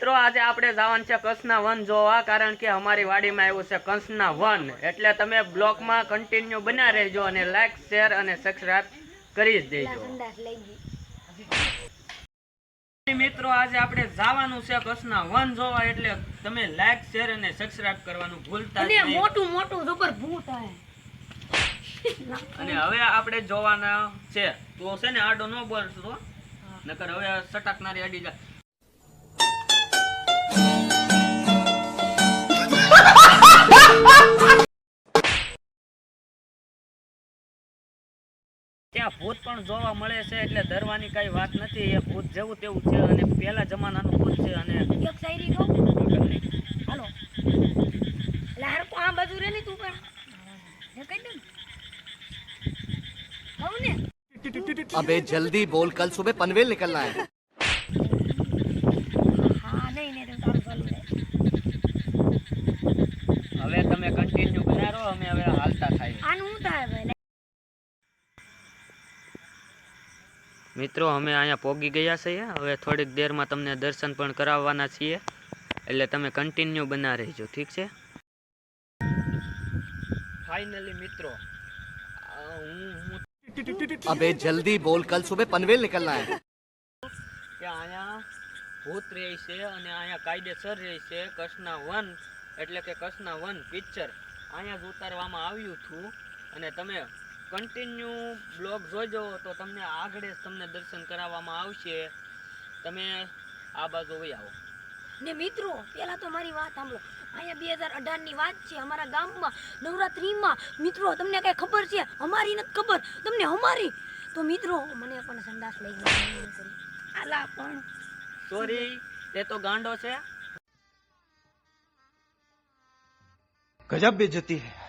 મિત્રો આજે આપણે જવાનું છે કંસના વન જોવા કારણ કે અમારી વાડીમાં આવ્યું છે કંસના વન. એટલે તમે બ્લોકમાં કન્ટિન્યુ બના રહેજો અને લાઈક શેર અને સબસ્ક્રાઇબ કરી જ દેજો. મિત્રો આજે આપણે જવાનું છે કચ્છના વન જોવા એટલે તમે લાઈક શેર અને સબસ્ક્રાઇબ કરવાનું ભૂલતા નહીં. મોટું મોટું જબર ભૂત અને હવે આપણે જોવાના છે. તો છે ને આડો ન બોલશો નકર હવે સટાકનારી અડી જાય ત્યાં ભૂત પણ જોવા મળે છે એટલે ડરવાની કઈ વાત નથી એ ભૂત જેવું તેવું છે અને પહેલા જમાનાનું ભૂત છે અને એક શાયરી કહું હાલો એટલે હારકો આ બાજુ રે ને તું પણ એ કહી દે ને. કહું ને अबे जल्दी बोल कल सुबह पनवेल निकलना है હા નહીં નહીં તો તારું ચાલુ રહે હવે તમે કન્ટિન્યુ બનારો અમે હવે હાલતા થાય આનું શું થાય ભાઈ મિત્રો અમે અહીંયા પોગી ગયા છીએ. હવે થોડીક દેરમાં તમને દર્શન પણ કરાવવાના છીએ. એટલે તમે કન્ટિન્યુ બના રહીજો ઠીક છે? ફાઇનલી મિત્રો અબે જલ્દી બોલ કલ સુબહ પનવેલ નીકળના હે કે અહીંયા ભૂત રહે છે અને અહીંયા કાયદેસર રહે છે કૃષ્ણા વન એટલે કે કૃષ્ણા વન પિક્ચર. અહીંયા જ ઉતારવામાં આવ્યું હતું અને તમે કન્ટિન્યુ બ્લોગ જોજો તો તમને આગળ તમને દર્શન કરાવવામાં આવશે. તમે આ બાજુ વહી આવો. ને મિત્રો પેલા તો મારી વાત સાંભળો. અહીંયા બે હજાર અઢારની વાત છે અમારા ગામમાં નવરાત્રીમાં. મિત્રો તમને કઈ ખબર છે? અમારી નથી ખબર. તમને અમારી. તો મિત્રો મને પણ સંદાસ લઈ ગયો. આલા પણ. સોરી તે તો ગાંડો છે. ગજબ બેજતી હે.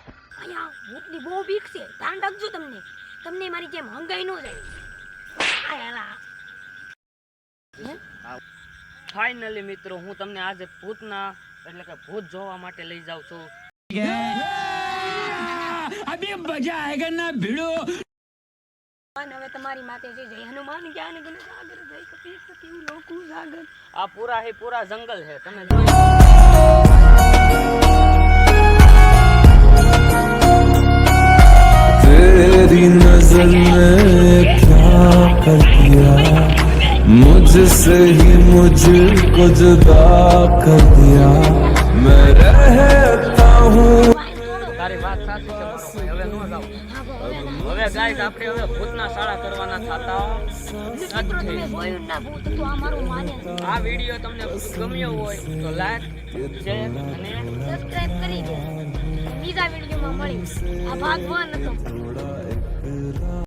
ભૂતની બહુ બીક છે. ધ્યાન રાખજો તમને. તમને મારી જેમ હંગાઈ ન જાય. આય ફાઇનલી મિત્રો હું તમને આજે ભૂતના એટલે કે ભૂત જોવા માટે લઈ જાઉં છું. અને હવે તમારી માતે છે જય હનુમાન જ્ઞાન ગુણ સાગર જય કપી સતી લોકુ સાગર આ પૂરા હે પૂરા જંગલ છે તમે नजर ने क्या कर दिया मुझसे ही मुझको जुदा कर दिया मैं रहता हूँ તારી વાત સાચી છે મારો ભાઈ. હવે નો જાવ હવે ગાઈસ આપણે હવે ભૂતના શાળા કરવાના થતા મિત્રો તમે જોયું ના ભૂત તો આ મારું માને આ વિડીયો તમને ગમ્યો હોય તો લાઈક શેર અને સબસ્ક્રાઇબ કરી દો બીજા વિડીયોમાં મળી આ ભાગ વન હતો but